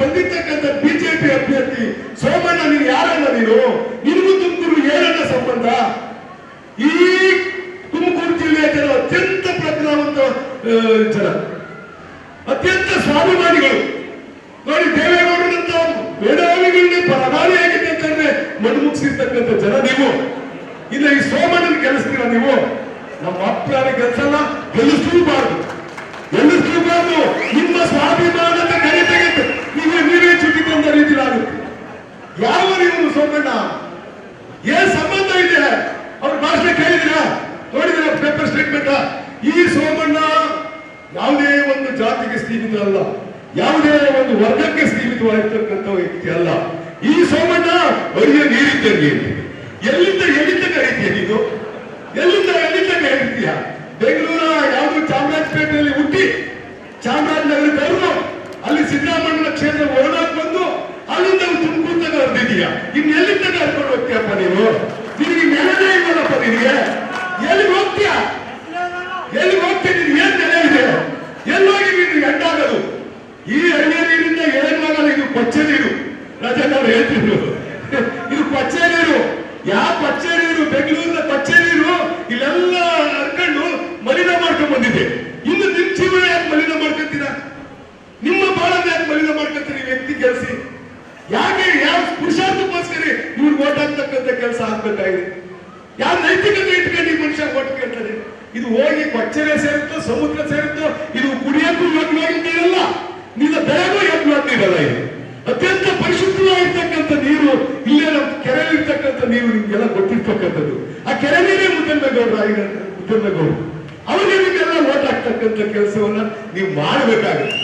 ಬಂದಿರ್ತಕ್ಕಂಥ ಬಿಜೆಪಿ ಅಭ್ಯರ್ಥಿ ಸೋಮಣ್ಣ, ನೀನು ಯಾರನ್ನ ನೀನು? ನಿನಗೂ ತುಮಕೂರು ಏನನ್ನ ಸಂಬಂಧ? ಈ ತುಮಕೂರು ಜಿಲ್ಲೆಯ ಜನ ಅತ್ಯಂತ ಪ್ರಜ್ಞಾವಂತ ಜನ. ಅತ್ಯಂತ ಸ್ವಾಭಿಮಾನಿಗಳು. ನೋಡಿ ದೇವೇಗೌಡರಂತ ಮೇಧಾವಿಗಳನ್ನೇ ಪ್ರಧಾನಿಯಾಗಿದ್ದಂತೆ ಮನ ಮುಗಿಸಿರ್ತಕ್ಕಂಥ ಜನ ನೀವು. ಇಲ್ಲ, ಈ ಸೋಮಣ್ಣನ ಗೆಲ್ಲಿಸ್ತೀರ ನೀವು? ನಮ್ಮ ಅಪ್ಪನ ಗೆಲ್ಸಲ್ಲ ಗೆಲ್ಲಿಸಲೂಬಾರ್ದು ಗೆಲ್ಲಿಸಲೂಬಾರ್ದು ನಿಮ್ಮ ಸ್ವಾಭಿಮಾನದ ಕರೆ ತೆಗೆದು ನೀವು ನೀವೇ ಚುಟ್ಟಿ ತಂದ ರೀತಿಲಾಗುತ್ತೆ ಯಾವ ನೀವು ಸೋಮಣ್ಣ? ಏನ್ ಸಂಬಂಧ ಇದೆ? ಅವ್ರ ಭಾಷೆ ಕೇಳಿದಿರ? ನೋಡಿದಿರ ಪೇಪರ್ ಸ್ಟೇಟ್ಮೆಂಟ್ ಈ ಸೋಮಣ್ಣ ಯಾವುದೇ ಒಂದು ಜಾತಿಗೆ ಸೀಮಿತ ಅಲ್ಲ. ಯಾವುದೇ ಒಂದು ವರ್ಗಕ್ಕೆ ಸೀಮಿತವಾಗಿರ್ತಕ್ಕಂಥ ವ್ಯಕ್ತಿ ಅಲ್ಲ. ಈ ಸೋಮಣ್ಣ ಅರಿಯ ನೀರಿದ್ದಂಗೆ ಎಲ್ಲಿಂದ ಎಲ್ಲಿಂದ ಕರೀತೀಯ ನೀನು? ಎಲ್ಲಿಂದ ಎಲ್ಲಿಂದ ಕರೀತೀಯ? ಬೆಂಗಳೂರ ಯಾವುದು ಚಾಮರಾಜಪೇಟೆಯಲ್ಲಿ ಹುಟ್ಟಿ ಚಾಮರಾಜನಗರ ಹೊರದಿದೀಯ ಇನ್ನು ಎಲ್ಲಿಂದ ಕರ್ಕೊಂಡು ಹೋಗ್ತೀಯಪ್ಪ ನೀನು? ನಿನಗೆ ನೆಲನೇ ಇಲ್ಲಪ್ಪ ನಿನಗೆ. ಎಲ್ಲಿ ಹೋಗ್ತೀಯ? ಎಲ್ಲಿ ಹೋಗ್ತೀಯ? ನಿನಗೆ ಏನ್ ನೆಲೆ ಇದೆ? ಎಲ್ಲೋಗಿ ನೀನು ಎಂಟಾಗದು ಈ ಎಣ್ಣೆ ನೀರಿಂದ ಏನಾಗಲ್ಲ ಇದು ಕೊಚ್ಚೆ ನೀರು. ರಾಜಣ್ಣ ಹೇಳ್ತಿದ್ರು. ಇದು ಕೊಚ್ಚೆ ನೀರು. ಯಾವ ಕೊಚ್ಚೆ ನೀರು? ಬೆಂಗಳೂರಿನ ಕೊಚ್ಚೆ ನೀರು? ಇಲ್ಲೆಲ್ಲ ಹರ್ಕೊಂಡು ಮಲಿನ ಮಾಡ್ಕೊಂಡ್ ಬಂದಿದೆ ಇನ್ನು ನಿಮ್ ಜೀವನ ಯಾಕೆ ಮಲಿನ ಮಾಡ್ಕೊಂತೀರಾ ನಿಮ್ಮ ಬಾಳ ಯಾಕೆ ಮಲಿನ ಮಾಡ್ಕೊಂತೀರಿ ವ್ಯಕ್ತಿ ಕೆಲಸ ಯಾಕೆ ಯಾವ ಪುರುಷಾರ್ಥಕ್ಕೋಸ್ಕರ ಇವ್ರು ಓಟ್ ಹಾಕ್ತಕ್ಕಂಥ ಕೆಲಸ ಆಗ್ಬೇಕಾಗಿದೆ ಯಾವ ನೈತಿಕತೆ ಇಟ್ಕೊಂಡು ಈ ಮನುಷ್ಯ ಕೊಟ್ಟು ಕೇಳ್ತಾರೆ ಇದು ಹೋಗಿ ಕೊಚ್ಚರೆ ಸೇರುತ್ತೋ, ಸಮುದ್ರ ಸೇರುತ್ತೋ, ಇದು ಕುಡಿಯಕ್ಕೂ ಯೋಗ್ಯವಾಗಿ ನೀರಲ್ಲ ನಿನ್ನ ಬೆಳೆಗೂ ಯೋಗ್ಯವಾಗಿ ನೀರಲ್ಲ ಇದು. ಅತ್ಯಂತ ಪರಿಶುದ್ಧವಾಗಿರ್ತಕ್ಕಂಥ ನೀರು, ಇಲ್ಲೇ ನಮ್ಮ ಕೆರೆಯಲ್ಲಿರ್ತಕ್ಕಂಥ ನೀರು ನಿಮ್ಗೆಲ್ಲ ಗೊತ್ತಿರ್ತಕ್ಕಂಥದ್ದು. ಆ ಕೆರೆ ನೀರೇ ಮುದ್ದನ್ಮೇಗೌಡರು ಈಗ ಮುದ್ದನ್ಮೇಗೌಡರು ನಿಮಗೆಲ್ಲ ನಿಮ್ಗೆಲ್ಲ ಓಟ್ ಹಾಕ್ತಕ್ಕಂಥ ಕೆಲಸವನ್ನ ನೀವು ಮಾಡಬೇಕಾಗುತ್ತೆ.